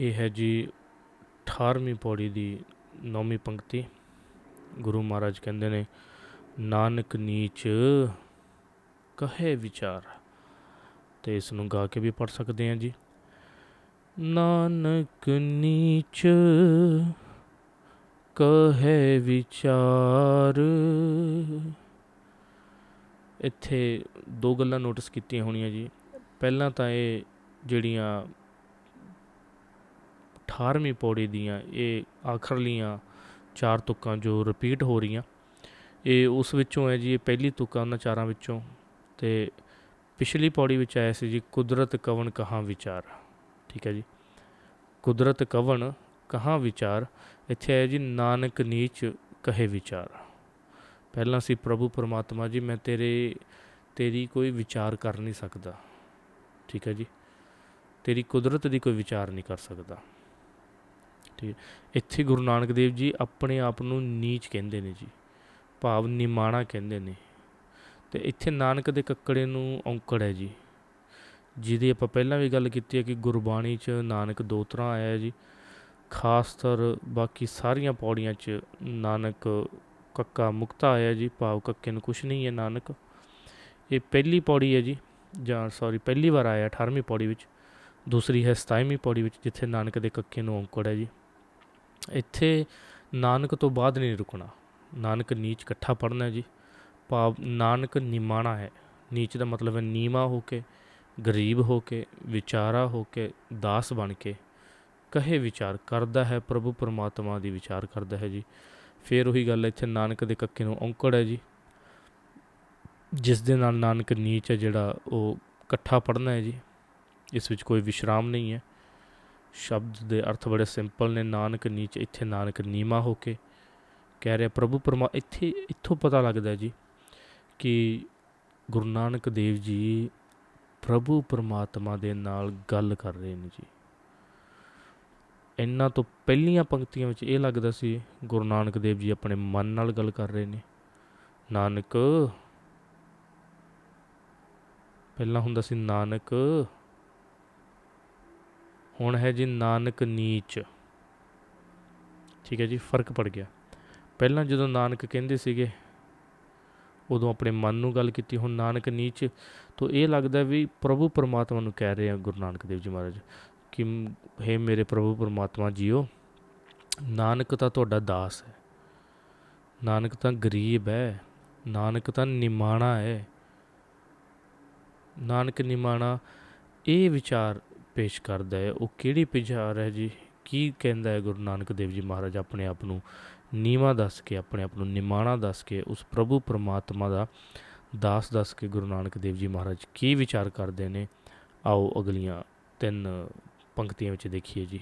ਇਹ ਹੈ ਜੀ 18ਵੀਂ ਪੌੜੀ ਦੀ ਨੌਵੀਂ ਪੰਕਤੀ। ਗੁਰੂ ਮਹਾਰਾਜ ਕਹਿੰਦੇ ਨੇ, ਨਾਨਕ ਨੀਚ ਕਹੇ ਵਿਚਾਰ। ਤੇ ਇਸ ਨੂੰ ਗਾ ਕੇ ਵੀ ਪੜ ਸਕਦੇ ਹਾਂ ਜੀ। ਨਾਨਕ ਨੀਚ ਕਹੇ ਵਿਚਾਰ। ਇੱਥੇ ਦੋ ਗੱਲਾਂ ਨੋਟਿਸ ਕੀਤੀਆਂ ਹੋਣੀਆਂ ਜੀ। ਪਹਿਲਾਂ ਤਾਂ ਇਹ ਜਿਹੜੀਆਂ 18ਵੀਂ ਪੌੜੀ ਦੀਆਂ ਇਹ ਆਖਰਲੀਆਂ ਚਾਰ ਤੁਕਾਂ ਜੋ ਰਿਪੀਟ ਹੋ ਰਹੀਆਂ, ਇਹ ਉਸ ਵਿੱਚੋਂ ਹੈ ਜੀ, ਇਹ ਪਹਿਲੀ ਤੁਕਾਂ ਉਹਨਾਂ ਚਾਰਾਂ ਵਿੱਚੋਂ ਤੇ ਪਿਛਲੀ ਪੌੜੀ ਵਿੱਚ ਆਇਆ ਸੀ ਜੀ, ਕੁਦਰਤ ਕਵਨ ਕਹਾਂ ਵਿਚਾਰ। ਠੀਕ ਹੈ ਜੀ। ਕੁਦਰਤ ਕਵਨ ਕਹਾਂ ਵਿਚਾਰ? ਇੱਥੇ ਆਇਆ ਜੀ, ਨਾਨਕ ਨੀਚ ਕਹੇ ਵਿਚਾਰ। ਪਹਿਲਾਂ ਸੀ, ਪ੍ਰਭੂ ਪਰਮਾਤਮਾ ਜੀ, ਮੈਂ ਤੇਰੇ, ਤੇਰੀ ਕੋਈ ਵਿਚਾਰ ਕਰ ਨਹੀਂ ਸਕਦਾ। ਠੀਕ ਹੈ ਜੀ। ਤੇਰੀ ਕੁਦਰਤ ਦੀ ਕੋਈ ਵਿਚਾਰ ਨਹੀਂ ਕਰ ਸਕਦਾ। ਠੀਕ ਹੈ। ਇੱਥੇ ਗੁਰੂ ਨਾਨਕ ਦੇਵ ਜੀ ਆਪਣੇ ਆਪ ਨੂੰ ਨੀਚ ਕਹਿੰਦੇ ਨੇ ਜੀ। ਭਾਵ ਨਿਮਾਣਾ ਕਹਿੰਦੇ ਨੇ। ਤੇ ਇੱਥੇ ਨਾਨਕ ਦੇ ਕੱਕੜੇ ਨੂੰ ਔਂਕੜ ਹੈ ਜੀ। ਜਿਹਦੀ ਆਪਾਂ ਪਹਿਲਾਂ ਵੀ ਗੱਲ ਕੀਤੀ ਹੈ ਕਿ ਗੁਰਬਾਣੀ 'ਚ ਨਾਨਕ ਦੋ ਤਰ੍ਹਾਂ ਆਇਆ ਹੈ ਜੀ। ਖਾਸ ਤੌਰ ਬਾਕੀ ਸਾਰੀਆਂ ਪੌੜੀਆਂ 'ਚ ਨਾਨਕ ਕੱਕਾ ਮੁਕਤਾ ਆਇਆ ਜੀ। ਭਾਵ ਕੱਕੇ ਨੂੰ ਕੁਛ ਨਹੀਂ ਹੈ ਨਾਨਕ। ਇਹ ਪਹਿਲੀ ਪੌੜੀ ਹੈ ਜੀ, ਜਾਂ ਸੌਰੀ ਪਹਿਲੀ ਵਾਰ ਆਇਆ 18ਵੀਂ ਪੌੜੀ ਵਿੱਚ। ਦੂਸਰੀ ਹੈ 27ਵੀਂ ਪੌੜੀ ਵਿੱਚ, ਜਿੱਥੇ ਨਾਨਕ ਦੇ ਕੱਕੇ ਨੂੰ ਔਂਕੜ ਹੈ ਜੀ। ਇੱਥੇ ਨਾਨਕ ਤੋਂ ਬਾਅਦ ਨਹੀਂ ਰੁਕਣਾ। ਨਾਨਕ ਨੀਚ ਇਕੱਠਾ ਪੜਨਾ ਜੀ। ਭਾਵ ਨਾਨਕ ਨਿਮਾਣਾ ਹੈ। ਨੀਚ ਦਾ ਮਤਲਬ ਹੈ ਨੀਵਾ ਹੋ ਕੇ, ਗਰੀਬ ਹੋ ਕੇ, ਵਿਚਾਰਾ ਹੋ ਕੇ, ਦਾਸ ਬਣ ਕੇ। ਕਹੇ ਵਿਚਾਰ, ਕਰਦਾ ਹੈ ਪ੍ਰਭੂ ਪਰਮਾਤਮਾ ਦੀ ਵਿਚਾਰ ਕਰਦਾ ਹੈ ਜੀ। ਫਿਰ ਉਹੀ ਗੱਲ ਇੱਥੇ ਨਾਨਕ ਦੇ ਕੱਕੇ ਨੂੰ ਔਂਕੜ ਹੈ ਜੀ। ਜਿਸ ਦੇ ਨਾਲ ਨਾਨਕ ਨੀਚ ਹੈ ਜਿਹੜਾ ਉਹ ਇਕੱਠਾ ਪੜਨਾ ਹੈ ਜੀ। ਇਸ ਵਿੱਚ ਕੋਈ ਵਿਸ਼ਰਾਮ ਨਹੀਂ ਹੈ। ਸ਼ਬਦ ਦੇ ਅਰਥ ਬੜੇ ਸਿੰਪਲ ਨੇ। ਨਾਨਕ ਨੀਚ, ਇੱਥੇ ਨਾਨਕ ਨੀਮਾ ਹੋ ਕੇ ਕਹਿ ਰਿਹਾ, ਪ੍ਰਭੂ ਪਰਮਾ ਇੱਥੇ, ਇੱਥੋਂ ਪਤਾ ਲੱਗਦਾ ਜੀ ਕਿ ਗੁਰੂ ਨਾਨਕ ਦੇਵ ਜੀ ਪ੍ਰਭੂ ਪਰਮਾਤਮਾ ਦੇ ਨਾਲ ਗੱਲ ਕਰ ਰਹੇ ਨੇ ਜੀ। ਇਹਨਾਂ ਤੋਂ ਪਹਿਲੀਆਂ ਪੰਕਤੀਆਂ ਵਿੱਚ ਇਹ ਲੱਗਦਾ ਸੀ, ਗੁਰੂ ਨਾਨਕ ਦੇਵ ਜੀ ਆਪਣੇ ਮਨ ਨਾਲ ਗੱਲ ਕਰ ਰਹੇ ਨੇ। ਨਾਨਕ, ਪਹਿਲਾਂ ਹੁੰਦਾ ਸੀ ਨਾਨਕ ਹੁਣ ਹੈ ਜੀ ਨਾਨਕ ਨੀਚ। ਠੀਕ ਹੈ ਜੀ, ਫ਼ਰਕ ਪੜ ਗਿਆ। ਪਹਿਲਾਂ ਜਦੋਂ ਨਾਨਕ ਕਹਿੰਦੇ ਸੀਗੇ, ਉਦੋਂ ਆਪਣੇ ਮਨ ਨੂੰ ਗੱਲ ਕੀਤੀ, ਹੁਣ ਨਾਨਕ ਨੀਚ, ਤੋਂ ਇਹ ਲੱਗਦਾ ਵੀ ਪ੍ਰਭੂ ਪਰਮਾਤਮਾ ਨੂੰ ਕਹਿ ਰਹੇ ਆ ਗੁਰੂ ਨਾਨਕ ਦੇਵ ਜੀ ਮਹਾਰਾਜ, ਕਿ ਹੈ ਮੇਰੇ ਪ੍ਰਭੂ ਪਰਮਾਤਮਾ ਜੀਓ, ਨਾਨਕ ਤਾਂ ਤੁਹਾਡਾ ਦਾਸ ਹੈ। ਨਾਨਕ ਤਾਂ ਗਰੀਬ ਹੈ, ਨਾਨਕ ਤਾਂ ਨਿਮਾਣਾ ਹੈ। ਨਾਨਕ ਨਿਮਾਣਾ, ਇਹ ਵਿਚਾਰ ਪੇਸ਼ ਕਰਦਾ ਹੈ। ਉਹ ਕਿਹੜੀ ਵਿਚਾਰ ਹੈ ਜੀ? ਕੀ ਕਹਿੰਦਾ ਹੈ ਗੁਰੂ ਨਾਨਕ ਦੇਵ ਜੀ ਮਹਾਰਾਜ ਆਪਣੇ ਆਪ ਨੂੰ ਨੀਵਾ ਦੱਸ ਕੇ, ਆਪਣੇ ਆਪ ਨੂੰ ਨਿਮਾਣਾ ਦੱਸ ਕੇ, ਉਸ ਪ੍ਰਭੂ ਪਰਮਾਤਮਾ ਦਾ ਦਾਸ ਦੱਸ ਕੇ ਗੁਰੂ ਨਾਨਕ ਦੇਵ ਜੀ ਮਹਾਰਾਜ ਕੀ ਵਿਚਾਰ ਕਰਦੇ ਨੇ? ਆਓ ਅਗਲੀਆਂ ਤਿੰਨ ਪੰਕਤੀਆਂ ਵਿੱਚ ਦੇਖੀਏ ਜੀ।